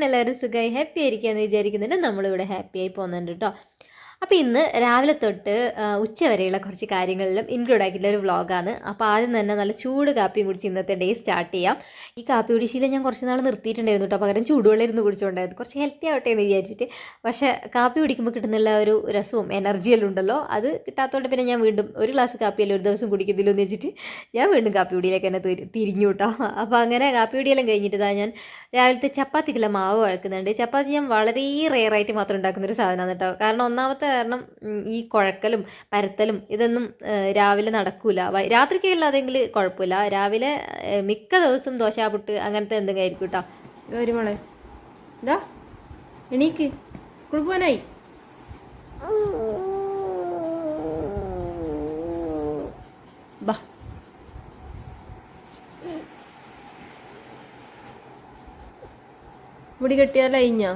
എല്ലാവരും സുഖമായി ഹാപ്പി ആയിരിക്കുക എന്ന് വിചാരിക്കുന്നുണ്ട്. നമ്മളിവിടെ ഹാപ്പി ആയി പോകുന്നുണ്ട് കേട്ടോ അപ്പോൾ ഇന്ന് രാവിലെ തൊട്ട് ഉച്ച വരെയുള്ള കുറച്ച് കാര്യങ്ങളിലും ഇൻക്ലൂഡ് ആക്കിയിട്ടുള്ള ഒരു വ്ളോഗാണ് അപ്പോൾ ആദ്യം തന്നെ നല്ല ചൂട് കാപ്പിയും കുടിച്ച് ഇന്നത്തെ ഡേ സ്റ്റാർട്ട് ചെയ്യാം. ഈ കാപ്പി കുടിശീലം ഞാൻ കുറച്ച് നാൾ നിർത്തിയിട്ടുണ്ടായിരുന്നു കേട്ടോ പകരം ചൂടുവെള്ളം ഇരുന്ന് കുടിച്ചുകൊണ്ടായിരുന്നു കുറച്ച് ഹെൽത്തി ആവട്ടെ എന്ന് വിചാരിച്ചിട്ട്. പക്ഷേ കാപ്പി കുടിക്കുമ്പോൾ കിട്ടുന്നുള്ള ഒരു രസവും എനർജിയെല്ലാം ഉണ്ടല്ലോ. അത് കിട്ടാത്തതുകൊണ്ട് പിന്നെ ഞാൻ വീണ്ടും ഒരു ഗ്ലാസ് കാപ്പിയല്ലേ ഒരു ദിവസം കുടിക്കുന്നില്ലോ എന്ന് വെച്ചിട്ട് ഞാൻ വീണ്ടും കാപ്പി കുടിയിലേക്ക് തന്നെ തിരിഞ്ഞു കേട്ടോ അപ്പോൾ അങ്ങനെ കാപ്പി കുടിയെല്ലാം കഴിഞ്ഞിട്ട് ഞാൻ രാവിലത്തെ ചപ്പാത്തിക്കുള്ള മാവ് വഴക്കുന്നുണ്ട്. ചപ്പാത്തി ഞാൻ വളരെ റെയറായിട്ട് മാത്രം ഉണ്ടാക്കുന്ന ഒരു സാധനമാണ് കേട്ടോ കാരണം ഒന്നാമത്തെ കാരണം ഈ കുഴക്കലും പരത്തലും ഇതൊന്നും രാവിലെ നടക്കൂല. രാത്രിക്ക് രാത്രിക്കല്ലാതെങ്കിൽ കുഴപ്പമില്ല. രാവിലെ മിക്ക മിക്ക ദിവസം ദോശാപുട്ട് അങ്ങനത്തെ എന്തെങ്കിലും ആയിരിക്കും കേട്ടോ ഒരു മോളെ. ഇതാ എണീക്ക്. സ്കൂളിൽ പോകാനായി. ബാ. മുടി കെട്ടിയാലോ കഴിഞ്ഞാ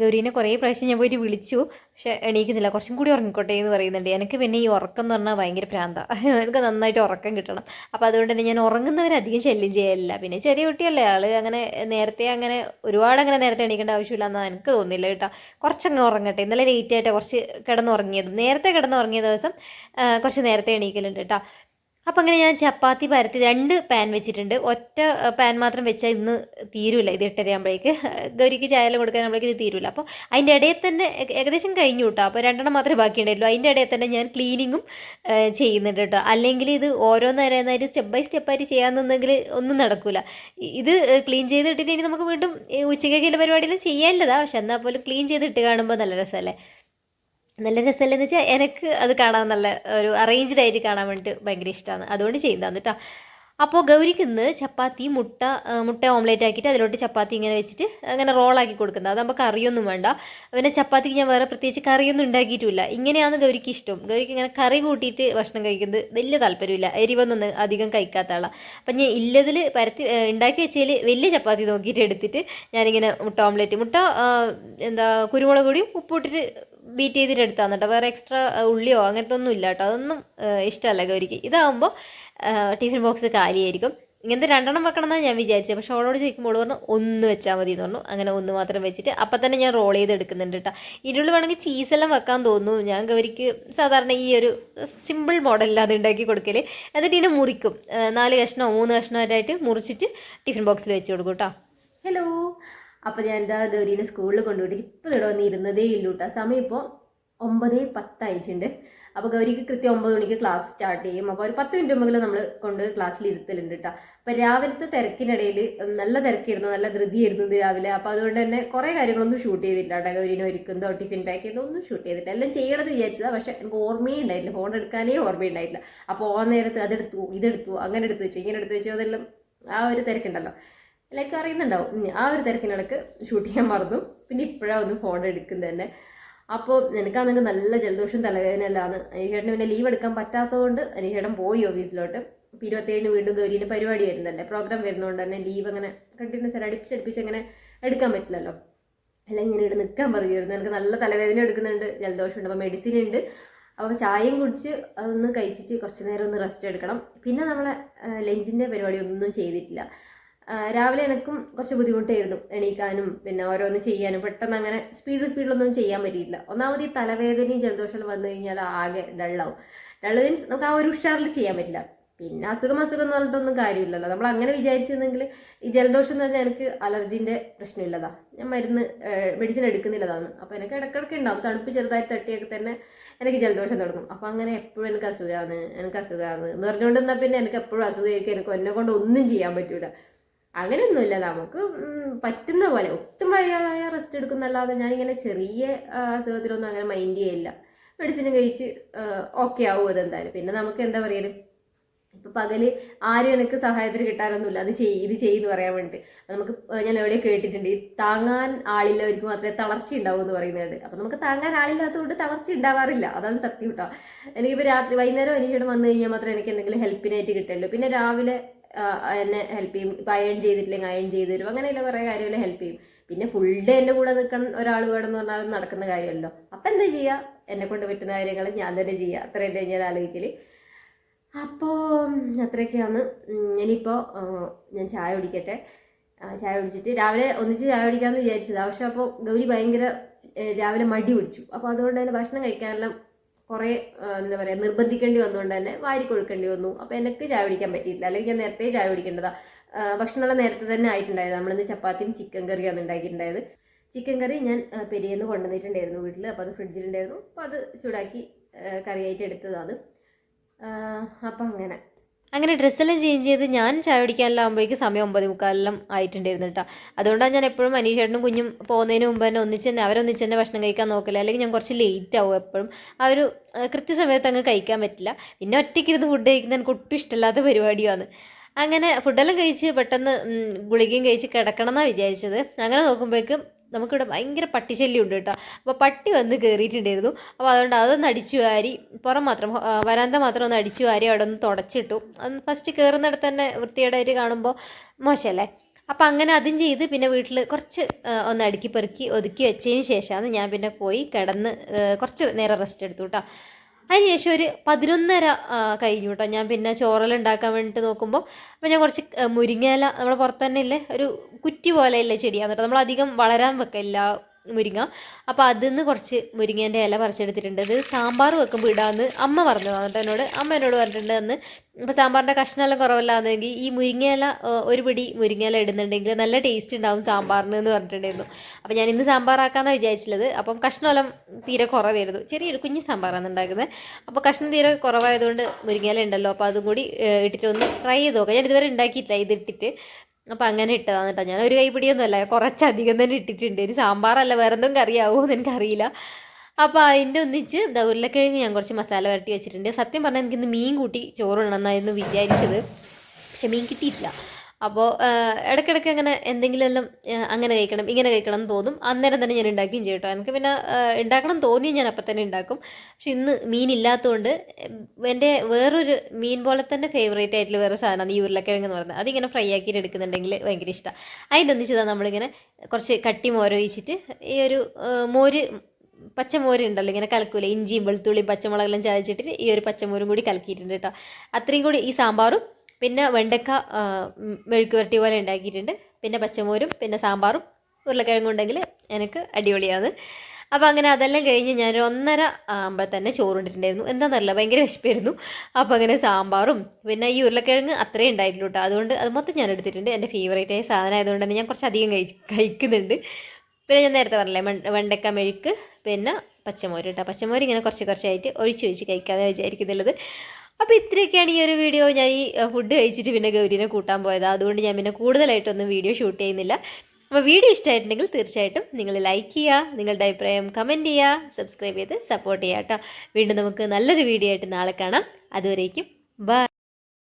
ഗൗരീനെ കുറേ പ്രാവശ്യം ഞാൻ പോയിട്ട് വിളിച്ചു. പക്ഷെ എണീക്കുന്നില്ല. കുറച്ചും കൂടി ഉറങ്ങിക്കോട്ടെ എന്ന് പറയുന്നുണ്ട്. എനിക്ക് പിന്നെ ഈ ഉറക്കം എന്ന് പറഞ്ഞാൽ ഭയങ്കര പ്രാന്ത എനിക്ക് നന്നായിട്ട് ഉറക്കം കിട്ടണം. അപ്പോൾ അതുകൊണ്ട് തന്നെ ഞാൻ ഉറങ്ങുന്നവരെ അധികം ശല്യം ചെയ്യലില്ല. പിന്നെ ചെറിയ കുട്ടിയല്ലേ. ആൾ അങ്ങനെ നേരത്തെ അങ്ങനെ ഒരുപാട് അങ്ങനെ നേരത്തെ എണീക്കേണ്ട ആവശ്യമില്ല എന്നാണ് എനിക്ക് തോന്നുന്നില്ല കേട്ടോ. കുറച്ചങ്ങ് ഉറങ്ങട്ടെ. ഇന്നലെ ലേറ്റ് ആയിട്ട് കുറച്ച് കിടന്നുറങ്ങിയതും നേരത്തെ കിടന്നുറങ്ങിയ ദിവസം കുറച്ച് നേരത്തെ എണീക്കലുണ്ട് കേട്ടോ. അപ്പം അങ്ങനെ ഞാൻ ചപ്പാത്തി പരത്തി രണ്ട് പാൻ വെച്ചിട്ടുണ്ട്. ഒറ്റ പാൻ മാത്രം വെച്ചാൽ ഇന്ന് തീരൂല ഇത് എട്ടരയാകുമ്പോഴേക്ക് ഗൗരിക്ക് ചായ എല്ലാം കൊടുക്കാനാകുമ്പോഴേക്ക് ഇത് തീരൂല. അപ്പോൾ അതിന്റെ ഇടയിൽ തന്നെ ഏകദേശം കഴിഞ്ഞു കേട്ടോ അപ്പോൾ രണ്ടെണ്ണം മാത്രമേ ബാക്കിയുണ്ടായുള്ളൂ അതിന്റെ ഇടയിൽ തന്നെ ഞാൻ ക്ലീനിങ്ങും ചെയ്യുന്നുണ്ട് കേട്ടോ അല്ലെങ്കിൽ ഇത് ഓരോന്നേരമായിട്ട് സ്റ്റെപ്പ് ബൈ സ്റ്റെപ്പായിട്ട് ചെയ്യാൻ നിന്നെങ്കിൽ ഒന്നും നടക്കില്ല ഇത് ക്ലീൻ ചെയ്തിട്ടിട്ട് ഇനി നമുക്ക് വീണ്ടും ഉച്ചയ്ക്കൊക്കെ പരിപാടിയെല്ലാം ചെയ്യാനുള്ളതാണ് പക്ഷെ എന്നാൽ പോലും ക്ലീൻ ചെയ്തിട്ട് കാണുമ്പോൾ നല്ല രസമല്ലേ നല്ല രസമല്ലെന്ന് വെച്ചാൽ എനിക്ക് അത് കാണാൻ നല്ല ഒരു അറേഞ്ച്ഡ് ആയിട്ട് കാണാൻ വേണ്ടിയിട്ട് ഭയങ്കര ഇഷ്ടമാണ് അതുകൊണ്ട് ചെയ്യുന്നതാണ് കേട്ടോ. അപ്പോൾ ഗൗരിക്ക് ഇന്ന് ചപ്പാത്തി മുട്ട മുട്ട ഓംലേറ്റ് ആക്കിയിട്ട് അതിലോട്ട് ചപ്പാത്തി ഇങ്ങനെ വെച്ചിട്ട് അങ്ങനെ റോളാക്കി കൊടുക്കുന്നത്. നമുക്ക് കറിയൊന്നും വേണ്ട. പിന്നെ ചപ്പാത്തിക്ക് ഞാൻ വേറെ പ്രത്യേകിച്ച് കറിയൊന്നും ഉണ്ടാക്കിയിട്ടില്ല. ഇങ്ങനെയാണ് ഗൗരിക്ക് ഇഷ്ടം. ഗൗരിക്ക് ഇങ്ങനെ കറി കൂട്ടിയിട്ട് ഭക്ഷണം കഴിക്കുന്നത് വലിയ താല്പര്യമില്ല. എരിവൊന്നും അധികം കഴിക്കാത്ത ആളാണ് അപ്പം ഞാൻ ഇല്ലതിൽ പരത്തി ഉണ്ടാക്കി വെച്ചതിൽ വലിയ ചപ്പാത്തി നോക്കിയിട്ട് എടുത്തിട്ട് ഞാനിങ്ങനെ മുട്ട ഓംലേറ്റ് മുട്ട എന്താ കുരുമുളക് പൊടിയും ഉപ്പിട്ടിട്ട് ബീറ്റ് ചെയ്തിട്ട് എടുത്താൽ കേട്ടോ. വേറെ എക്സ്ട്രാ ഉള്ളിയോ അങ്ങനത്തെ ഒന്നും ഇല്ല കേട്ടോ. അതൊന്നും ഇഷ്ടമല്ല ഗൗരിക്ക്. ഇതാകുമ്പോൾ ടിഫിൻ ബോക്സ് കാലിയായിരിക്കും. ഇങ്ങനത്തെ രണ്ടെണ്ണം വെക്കണം എന്നാണ് ഞാൻ വിചാരിച്ചത് പക്ഷേ അവളോട് ചോദിക്കുമ്പോൾ പറഞ്ഞു ഒന്ന് വെച്ചാൽ മതി എന്ന് പറഞ്ഞു. അങ്ങനെ ഒന്ന് മാത്രം വെച്ചിട്ട് അപ്പം തന്നെ ഞാൻ റോൾ ചെയ്ത് എടുക്കുന്നുണ്ട് കേട്ടോ. ഇരുൾ വേണമെങ്കിൽ ചീസെല്ലാം വെക്കാൻ തോന്നുന്നു. ഞാൻ ഗൗരിക്ക് സാധാരണ ഈ ഒരു സിമ്പിൾ മോഡലില്ലാതെ ഉണ്ടാക്കി കൊടുക്കൽ എന്നിട്ട് ഇതിനെ മുറിക്കും. നാല് കഷ്ണോ മൂന്ന് കഷ്ണോ ആയിട്ട് മുറിച്ചിട്ട് ടിഫിൻ ബോക്സിൽ വെച്ച് കൊടുക്കും കേട്ടോ. ഹലോ അപ്പോൾ ഞാൻ എന്താ ഗൗരീനെ സ്കൂളിൽ കൊണ്ടുപോയിട്ട് ഇപ്പോൾ ഇവിടെ വന്ന് ഇരുന്നതേ ഇല്ലൂ കേട്ടോ സമയം ഇപ്പോൾ ഒമ്പത് പത്തായിട്ടുണ്ട്. അപ്പോൾ ഗൗരിക്ക് കൃത്യം ഒമ്പത് മണിക്ക് ക്ലാസ് സ്റ്റാർട്ട് ചെയ്യും. അപ്പോൾ ഒരു പത്ത് മിനിറ്റ് മുമ്പെങ്കിലും നമ്മൾ കൊണ്ട് ക്ലാസ്സിൽ ഇരുത്തലുണ്ട് കേട്ടോ അപ്പോൾ രാവിലത്തെ തിരക്കിനിടയിൽ നല്ല തിരക്കായിരുന്നു നല്ല ധൃതിയായിരുന്നു രാവിലെ. അപ്പോൾ അതുകൊണ്ട് തന്നെ കുറേ കാര്യങ്ങളൊന്നും ഷൂട്ട് ചെയ്തില്ല കേട്ടോ ഗൗരീനെ ഒരുക്കുന്നതോ ടിഫിൻ പാക്ക് ചെയ്തോ ഒന്നും ഷൂട്ട് ചെയ്തിട്ടില്ല. എല്ലാം ചെയ്യണമെന്ന് വിചാരിച്ചതാണ് പക്ഷേ എനിക്ക് ഓർമ്മയേ ഉണ്ടായില്ല ഫോൺ എടുക്കാനേ ഓർമ്മയുണ്ടായിട്ടില്ല അപ്പോൾ ഓ നേരത്ത് അതെടുത്തു ഇതെടുത്തു അങ്ങനെ എടുത്തു വെച്ചു ഇങ്ങനെ എടുത്തു വെച്ചു. അതെല്ലാം ആ ഒരു തിരക്കുണ്ടല്ലോ. എല്ലാവർക്കും അറിയുന്നുണ്ടാവും. ആ ഒരു തിരക്കിനിടക്ക് ഷൂട്ട് ചെയ്യാൻ മറന്നു. പിന്നെ ഇപ്പോഴാണ് ഒന്ന് ഫോൺ എടുക്കുന്നത് തന്നെ. അപ്പോൾ എനിക്കാണെങ്കിൽ നല്ല ജലദോഷം തലവേദന എല്ലാമാണ് അനീഷേട്ടന് പിന്നെ ലീവ് എടുക്കാൻ പറ്റാത്തതുകൊണ്ട് അനീഷേട്ടൻ പോയി ഓഫീസിലോട്ട് ഇപ്പം ഇരുപത്തേഴിന് വീണ്ടും ഗൗരീന്റെ പരിപാടി വരുന്നല്ലേ പ്രോഗ്രാം വരുന്നതുകൊണ്ട് തന്നെ ലീവ് അങ്ങനെ കണ്ടിന്യൂസ് ആയിട്ട് അടിപ്പിച്ചടിപ്പിച്ച് അങ്ങനെ എടുക്കാൻ പറ്റില്ലല്ലോ. അല്ല ഇങ്ങനെ ഇവിടെ നിൽക്കാൻ പറയുമായിരുന്നു എനിക്ക് നല്ല തലവേദന എടുക്കുന്നുണ്ട് ജലദോഷമുണ്ട് അപ്പോൾ മെഡിസിൻ ഉണ്ട്. അപ്പോൾ ചായയും കുടിച്ച് അതൊന്ന് കഴിച്ചിട്ട് കുറച്ച് നേരം ഒന്ന് റെസ്റ്റ് എടുക്കണം. പിന്നെ നമ്മളെ ലഞ്ചിന്റെ പരിപാടി ഒന്നും ചെയ്തിട്ടില്ല. രാവിലെ എനിക്കും കുറച്ച് ബുദ്ധിമുട്ടായിരുന്നു എണീക്കാനും പിന്നെ ഓരോന്ന് ചെയ്യാനും. പെട്ടെന്ന് അങ്ങനെ സ്പീഡ് സ്പീഡിലൊന്നും ചെയ്യാൻ പറ്റിയില്ല ഒന്നാമത് ഈ തലവേദനയും ജലദോഷം വന്നു കഴിഞ്ഞാൽ ആകെ ഡള്ളാവും. ഡള്ള് മീൻസ് നമുക്ക് ആ ഒരു ഉഷാറിൽ ചെയ്യാൻ പറ്റില്ല. പിന്നെ അസുഖം അസുഖം എന്ന് പറഞ്ഞിട്ടൊന്നും കാര്യമില്ലല്ലോ. നമ്മൾ അങ്ങനെ വിചാരിച്ചിരുന്നെങ്കിൽ ഈ ജലദോഷം എന്ന് പറഞ്ഞാൽ എനിക്ക് അലർജിന്റെ പ്രശ്നമില്ലതാ. ഞാൻ മരുന്ന് മെഡിസിൻ എടുക്കുന്നില്ലതാണ്. അപ്പോൾ എനിക്ക് ഇടക്കിടക്ക് ഉണ്ടാവും. തണുപ്പ് ചെറുതായി തട്ടിയൊക്കെ തന്നെ എനിക്ക് ജലദോഷം തുടങ്ങും. അപ്പോൾ അങ്ങനെ എപ്പോഴും എനിക്ക് അസുഖമാണ് എനിക്ക് അസുഖമാണ് എന്ന് പറഞ്ഞുകൊണ്ട് എന്നാൽ പിന്നെ എനിക്ക് എപ്പോഴും അസുഖമായിരിക്കും. എനിക്ക് എന്നെ കൊണ്ട് ഒന്നും ചെയ്യാൻ പറ്റൂല. അങ്ങനെയൊന്നുമില്ല. നമുക്ക് പറ്റുന്ന പോലെ. ഒട്ടും വയ്യാതായ റെസ്റ്റ് എടുക്കുന്നല്ലാതെ ഞാനിങ്ങനെ ചെറിയ അസുഖത്തിലൊന്നും അങ്ങനെ മൈൻഡ് ചെയ്യില്ല മെഡിസിനും കഴിച്ച് ഓക്കെ ആവും അതെന്തായാലും പിന്നെ നമുക്ക് എന്താ പറയൽ ഇപ്പൊ പകൽ ആരും എനിക്ക് സഹായത്തിന് കിട്ടാനൊന്നുമില്ല. അത് ചെയ് ഇത് ചെയ്യുന്ന പറയാൻ വേണ്ടിയിട്ട് നമുക്ക് ഞാൻ എവിടെയോ കേട്ടിട്ടുണ്ട്. ഈ താങ്ങാൻ ആളില്ലവർക്ക് മാത്രമേ തളർച്ച ഉണ്ടാവൂ എന്ന് പറയുന്നുണ്ട് അപ്പൊ നമുക്ക് താങ്ങാൻ ആളില്ലാത്തതുകൊണ്ട് തളർച്ച ഉണ്ടാവാറില്ല. അതാണ് സത്യം കേട്ടോ. എനിക്കിപ്പോൾ രാത്രി വൈകുന്നേരം എനിക്കിവിടെ വന്നു കഴിഞ്ഞാൽ മാത്രമേ എനിക്ക് എന്തെങ്കിലും ഹെൽപ്പിനായിട്ട് കിട്ടുള്ളൂ പിന്നെ രാവിലെ എന്നെ ഹെൽപ്പ് ചെയ്യും. ഇപ്പം അയൺ ചെയ്തിട്ടില്ലെങ്കിൽ അയൺ ചെയ്ത് തരും. അങ്ങനെയുള്ള കുറേ കാര്യങ്ങൾ ഹെൽപ്പ് ചെയ്യും. പിന്നെ ഫുൾ ഡേ എന്റെ കൂടെ നിൽക്കാൻ ഒരാൾ വേണമെന്ന് പറഞ്ഞാൽ നടക്കുന്ന കാര്യമല്ലോ. അപ്പം എന്താ ചെയ്യുക എന്നെ കൊണ്ട് പറ്റുന്ന കാര്യങ്ങൾ ഞാൻ തന്നെ ചെയ്യുക അത്രയും ഞാൻ ആലോചിക്കൽ. അപ്പോൾ അത്രയൊക്കെയാണ്. ഇനിയിപ്പോൾ ഞാൻ ചായ കുടിക്കട്ടെ. ചായ കുടിച്ചിട്ട് രാവിലെ ഒന്നിച്ച് ചായ കുടിക്കാമെന്ന് വിചാരിച്ചത്. പക്ഷെ അപ്പോൾ ഗൗരി ഭയങ്കര രാവിലെ മടി പിടിച്ചു. അപ്പോൾ അതുകൊണ്ട് തന്നെ ഭക്ഷണം കഴിക്കാനെല്ലാം കുറേ എന്താ പറയുക നിർബന്ധിക്കേണ്ടി വന്നുകൊണ്ട് തന്നെ വാരി കൊടുക്കേണ്ടി വന്നു. അപ്പോൾ എനിക്ക് ചായ പിടിക്കാൻ പറ്റിയിട്ടില്ല. അല്ലെങ്കിൽ ഞാൻ നേരത്തെ ചായ പിടിക്കേണ്ടതാ ഭക്ഷണമുള്ള നേരത്തെ തന്നെ ആയിട്ടുണ്ടായത്. നമ്മളിന്ന് ചപ്പാത്തിയും ചിക്കൻ കറിയാണ് ഉണ്ടാക്കിയിട്ടുണ്ടായത്. ചിക്കൻ കറി ഞാൻ പെരിയെന്ന് കൊണ്ടുവന്നിട്ടുണ്ടായിരുന്നു വീട്ടിൽ അപ്പോൾ അത് ഫ്രിഡ്ജിലുണ്ടായിരുന്നു. അപ്പോൾ അത് ചൂടാക്കി കറിയായിട്ട് എടുത്തതാണ്. അപ്പം അങ്ങനെ. അങ്ങനെ ഡ്രസ്സെല്ലാം ചേഞ്ച് ചെയ്ത് ഞാൻ ചായ കുടിക്കാനെല്ലാം ആകുമ്പോഴേക്കും സമയം ഒമ്പത് മുക്കാലെല്ലാം ആയിട്ടുണ്ടായിരുന്നു കേട്ടോ അതുകൊണ്ടാണ് ഞാൻ എപ്പോഴും അനീഷേട്ടനും കുഞ്ഞും പോകുന്നതിന് മുമ്പ് തന്നെ ഒന്നിച്ച് തന്നെ അവരൊന്നിച്ച് തന്നെ ഭക്ഷണം കഴിക്കാൻ നോക്കില്ല. അല്ലെങ്കിൽ ഞാൻ കുറച്ച് ലേറ്റ് ആവും എപ്പോഴും. ആ ഒരു കൃത്യസമയത്ത് അങ്ങ് കഴിക്കാൻ പറ്റില്ല. പിന്നെ ഒറ്റയ്ക്ക് ഇരുന്ന് ഫുഡ് കഴിക്കുന്ന എനിക്ക് ഒട്ടും ഇഷ്ടമില്ലാത്ത പരിപാടിയാണ്. അങ്ങനെ ഫുഡെല്ലാം കഴിച്ച് പെട്ടെന്ന് ഗുളികയും കഴിച്ച് കിടക്കണം എന്നാണ് വിചാരിച്ചത്. അങ്ങനെ നോക്കുമ്പോഴേക്കും നമുക്കിവിടെ ഭയങ്കര പട്ടിശല്യം ഉണ്ട് കേട്ടോ. അപ്പോൾ പട്ടി വന്ന് കയറിയിട്ടുണ്ടായിരുന്നു അപ്പോൾ അതുകൊണ്ട് അതൊന്ന് അടിച്ചു വാരി പുറം മാത്രം വരാന്ത മാത്രം ഒന്ന് അടിച്ചു വാരി അവിടെ ഒന്ന് തുടച്ചിട്ടു. അന്ന് ഫസ്റ്റ് കയറുന്നിടത്ത് തന്നെ വൃത്തികേടായിട്ട് കാണുമ്പോൾ മോശമല്ലേ? അപ്പം അങ്ങനെ അതും ചെയ്ത് പിന്നെ വീട്ടിൽ കുറച്ച് ഒന്ന് അടുക്കി പെറുക്കി ഒതുക്കി വെച്ചതിന് ശേഷമാണ് ഞാൻ പിന്നെ പോയി കിടന്ന് കുറച്ച് നേരം റെസ്റ്റ് എടുത്തു കേട്ടോ. അതിനുശേഷം ഒരു പതിനൊന്നര കഴിഞ്ഞു കേട്ടോ ഞാൻ പിന്നെ ചോറെല്ലാം ഉണ്ടാക്കാൻ വേണ്ടിയിട്ട് നോക്കുമ്പോൾ അപ്പോൾ ഞാൻ കുറച്ച് മുരിങ്ങയില നമ്മളെ പുറത്ത് തന്നെ ഇല്ലേ ഒരു കുറ്റി പോലെ പോലെയല്ലേ ചെടിയാണ് കേട്ടോ നമ്മളധികം വളരാൻ വെക്കില്ല മുരിങ്ങ. അപ്പോൾ അതിൽ നിന്ന് കുറച്ച് മുരിങ്ങേന്റെ ഇല പറിച്ചെടുത്തിട്ടുണ്ട്. ഇത് സാമ്പാർ വെക്കുമ്പോൾ ഇടാമെന്ന് അമ്മ പറഞ്ഞതാണ് കേട്ടോ എന്നോട് അമ്മ എന്നോട് പറഞ്ഞിട്ടുണ്ട് അന്ന് ഇപ്പോൾ സാമ്പാറിന്റെ കഷ്ണമെല്ലാം കുറവില്ലാന്നെങ്കിൽ ഈ മുരിങ്ങയില ഒരു പിടി മുരിങ്ങയില ഇടുന്നുണ്ടെങ്കിൽ നല്ല ടേസ്റ്റ് ഉണ്ടാവും സാമ്പാറിന് എന്ന് പറഞ്ഞിട്ടുണ്ടായിരുന്നു. അപ്പോൾ ഞാൻ ഇന്ന് സാമ്പാറാക്കാമെന്നാണ് വിചാരിച്ചത് അപ്പം കഷ്ണമെല്ലാം തീരെ കുറവായിരുന്നു. ചെറിയൊരു കുഞ്ഞ് സാമ്പാറാണ് ഉണ്ടാക്കുന്നത് അപ്പോൾ കഷ്ണം തീരെ കുറവായതുകൊണ്ട് മുരിങ്ങയില ഉണ്ടല്ലോ അപ്പോൾ അതും കൂടി ഇട്ടിട്ട് ഒന്ന് ട്രൈ ചെയ്ത് നോക്കാം. ഞാൻ ഇതുവരെ ഉണ്ടാക്കിയിട്ടില്ല ഇത് അപ്പോൾ അങ്ങനെ ഇട്ടതാണ് കേട്ടോ ഞാൻ ഒരു കൈപ്പിടിയൊന്നും അല്ല കുറച്ചധികം തന്നെ ഇട്ടിട്ടുണ്ട്. ഇനി സാമ്പാറല്ല വേറെ എന്തും കറിയാവുമോ എന്ന് എനിക്കറിയില്ല. അപ്പോൾ അതിന്റെ ഒന്നിച്ച് എന്താ ഉരുളക്കിഴങ്ങ് ഞാൻ കുറച്ച് മസാല വരട്ടി വെച്ചിട്ടുണ്ട്. സത്യം പറഞ്ഞാൽ എനിക്കിന്ന് മീൻ കൂട്ടി ചോറ് ഇടണമെന്നായിരുന്നു വിചാരിച്ചത്. പക്ഷെ മീൻ കിട്ടിയിട്ടില്ല. അപ്പോൾ ഇടയ്ക്കിടയ്ക്ക് അങ്ങനെ എന്തെങ്കിലും എല്ലാം അങ്ങനെ കഴിക്കണം ഇങ്ങനെ കഴിക്കണം എന്ന് തോന്നും. അന്നേരം തന്നെ ഞാൻ ഉണ്ടാക്കുകയും ചെയ്യും കേട്ടോ. എനിക്ക് പിന്നെ ഉണ്ടാക്കണം തോന്നി ഞാൻ അപ്പം തന്നെ ഉണ്ടാക്കും. പക്ഷെ ഇന്ന് മീൻ ഇല്ലാത്തതുകൊണ്ട് എന്റെ വേറൊരു മീൻ പോലെ തന്നെ ഫേവറേറ്റ് ആയിട്ടുള്ള വേറെ സാധനമാണ് ഈ ഉരുളക്കിഴങ്ങ് എന്ന് പറയുന്നത്. അതിങ്ങനെ ഫ്രൈ ആക്കിയിട്ട് എടുക്കുന്നുണ്ടെങ്കിൽ ഭയങ്കര ഇഷ്ടമാണ്. അതിന്റെ ഒന്നിച്ചതാണ് നമ്മളിങ്ങനെ കുറച്ച് കട്ടി മോര ഒഴിച്ചിട്ട് ഈ ഒരു മോര് പച്ചമോര് ഉണ്ടല്ലോ ഇങ്ങനെ കലക്കൂല? ഇഞ്ചിയും വെളുത്തുള്ളിയും പച്ചമുളകെല്ലാം ചതച്ചിട്ട് ഈ ഒരു പച്ചമോരും കൂടി കലക്കിയിട്ടുണ്ട് കേട്ടോ. അത്രയും കൂടി ഈ സാമ്പാറും പിന്നെ വെണ്ടക്ക മെഴുക്ക് വരട്ടി പോലെ ഉണ്ടാക്കിയിട്ടുണ്ട്. പിന്നെ പച്ചമോരും പിന്നെ സാമ്പാറും ഉരുളക്കിഴങ്ങും ഉണ്ടെങ്കിൽ എനിക്ക് അടിപൊളിയാണ്. അപ്പോൾ അങ്ങനെ അതെല്ലാം കഴിഞ്ഞ് ഞാൻ ഒന്നര ആകുമ്പോൾ തന്നെ ചോറുണ്ടിട്ടുണ്ടായിരുന്നു എന്താണെന്നല്ല ഭയങ്കര വിശപ്പായിരുന്നു. അപ്പോൾ അങ്ങനെ സാമ്പാറും പിന്നെ ഈ ഉരുളക്കിഴങ്ങ് അത്രയും ഉണ്ടായിട്ടുള്ളൂ കേട്ടോ അതുകൊണ്ട് അത് മൊത്തം ഞാൻ എടുത്തിട്ടുണ്ട്. എന്റെ ഫേവറേറ്റ് ആയ സാധനം ആയതുകൊണ്ട് തന്നെ ഞാൻ കുറച്ചധികം കഴി കഴിക്കുന്നുണ്ട്. പിന്നെ ഞാൻ നേരത്തെ പറഞ്ഞില്ലേ വെണ്ടക്ക മെഴുക്ക് പിന്നെ പച്ചമോര് കേട്ടോ പച്ചമോര് ഇങ്ങനെ കുറച്ച് കുറച്ചായിട്ട് ഒഴിച്ച് ഒഴിച്ച് കഴിക്കാമെന്ന് വിചാരിക്കുന്നുള്ളത്. അപ്പോൾ ഇത്രയൊക്കെയാണ് ഈ ഒരു വീഡിയോ ഞാൻ ഈ ഫുഡ് കഴിച്ചിട്ട് പിന്നെ ഗൗരീനെ കൂട്ടാൻ പോയത്. അതുകൊണ്ട് ഞാൻ പിന്നെ കൂടുതലായിട്ടൊന്നും വീഡിയോ ഷൂട്ട് ചെയ്യുന്നില്ല. അപ്പോൾ വീഡിയോ ഇഷ്ടമായിട്ടുണ്ടെങ്കിൽ തീർച്ചയായിട്ടും നിങ്ങൾ ലൈക്ക് ചെയ്യുക നിങ്ങളുടെ അഭിപ്രായം കമന്റ് ചെയ്യുക സബ്സ്ക്രൈബ് ചെയ്ത് സപ്പോർട്ട് ചെയ്യുക കേട്ടോ. വീണ്ടും നമുക്ക് നല്ലൊരു വീഡിയോ ആയിട്ട് നാളെ കാണാം. അതുവരേക്കും ബൈ